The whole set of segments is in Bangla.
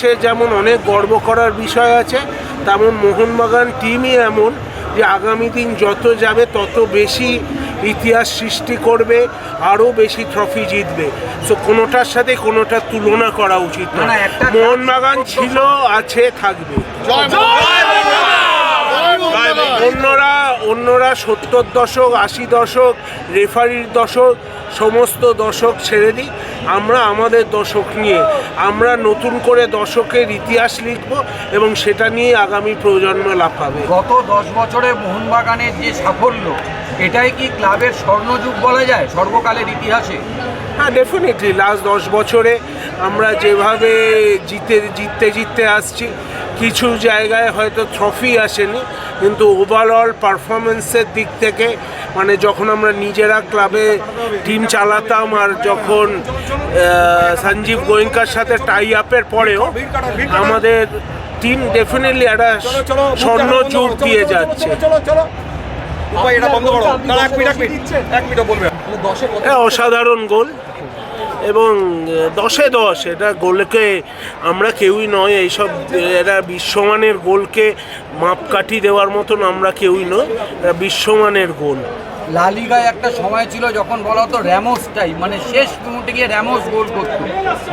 ইতিহাসে যেমন অনেক গর্ব করার বিষয় আছে তেমন মোহনবাগান টিমই এমন যে আগামী দিন যত যাবে তত বেশি ইতিহাস সৃষ্টি করবে আরও বেশি ট্রফি জিতবে। সো কোনোটার সাথে কোনোটার তুলনা করা উচিত না, মোহনবাগান ছিল আছে থাকবে। অন্যরা অন্যরা সত্তর দশক আশি দশক রেফারির দশক সমস্ত দশক ছেড়ে দিই। আমরা আমাদের দশক নিয়ে আমরা নতুন করে দশকের ইতিহাস লিখব এবং সেটা নিয়ে আগামী প্রজন্ম লাভ পাবে। গত দশ বছরে মোহনবাগানের যে সাফল্য এটাই কি ক্লাবের স্বর্ণযুগ বলা যায় সর্বকালের ইতিহাসে? হ্যাঁ ডেফিনেটলি লাস্ট দশ বছরে আমরা যেভাবে জিতে জিততে জিততে আসছি কিছু জায়গায় হয়তো ট্রফি আসেনি কিন্তু ওভারঅল পারফরমেন্সের দিক থেকে মানে যখন আমরা নিজেরা ক্লাবে টিম চালাতাম আর যখন সঞ্জীব গোয়েঙ্কার সাথে টাই আপের পরেও আমাদের টিম ডেফিনেটলি একটা স্বর্ণ যুগ দিয়ে যাচ্ছে। অসাধারণ গোল এবং দশে দশ এটা গোলকে আমরা কেউই নয় এইসব এটা বিশ্বমানের গোলকে মাপকাঠি দেওয়ার মতন আমরা কেউই নয় এটা বিশ্বমানের গোল। লালিগায় একটা সময় ছিল যখন বলা হতো র্যামোস টাইম মানে শেষ মুহূর্তে গিয়ে র্যামোস গোল করতো।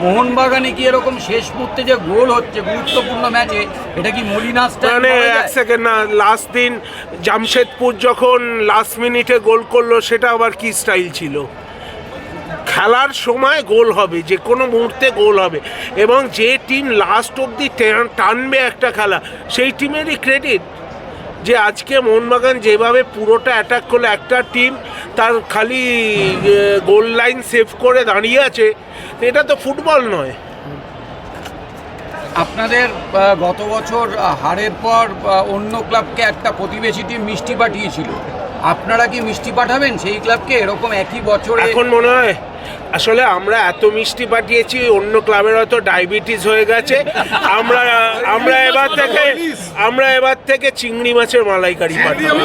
মোহনবাগানে কি এরকম শেষ মুহূর্তে যে গোল হচ্ছে গুরুত্বপূর্ণ ম্যাচে এটা কি মলিনাস মানে এক সেকেন্ড না লাস্ট দিন জামশেদপুর যখন লাস্ট মিনিটে গোল করল সেটা আবার কি স্টাইল ছিল? খেলার সময় গোল হবে, যে কোনো মুহূর্তে গোল হবে। এবং যে টিম লাস্ট টেন- টানবে একটা খেলা, সেই টিমেরই ক্রেডিট যে আজকে মোহনবাগান যেভাবে পুরোটা অ্যাটাক করল, একটা টিম তার খালি গোল লাইন সেভ করে দাঁড়িয়ে আছে, এটা তো ফুটবল নয়। আপনাদের গত বছর হারের পর অন্য ক্লাবকে একটা প্রতিবেশী টিম মিষ্টি পাঠিয়েছিল। আপনারা কি মিষ্টি পাঠাবেন? সেই ক্লাবকে এরকম একই বছর এখন মনে হয় আসলে আমরা এত মিষ্টি পাঠিয়েছি অন্য ক্লাবের হয়তো ডায়াবেটিস হয়ে গেছে। আমরা আমরা এবার থেকে আমরা এবার থেকে চিংড়ি মাছের মালাইকারি পাঠাবো।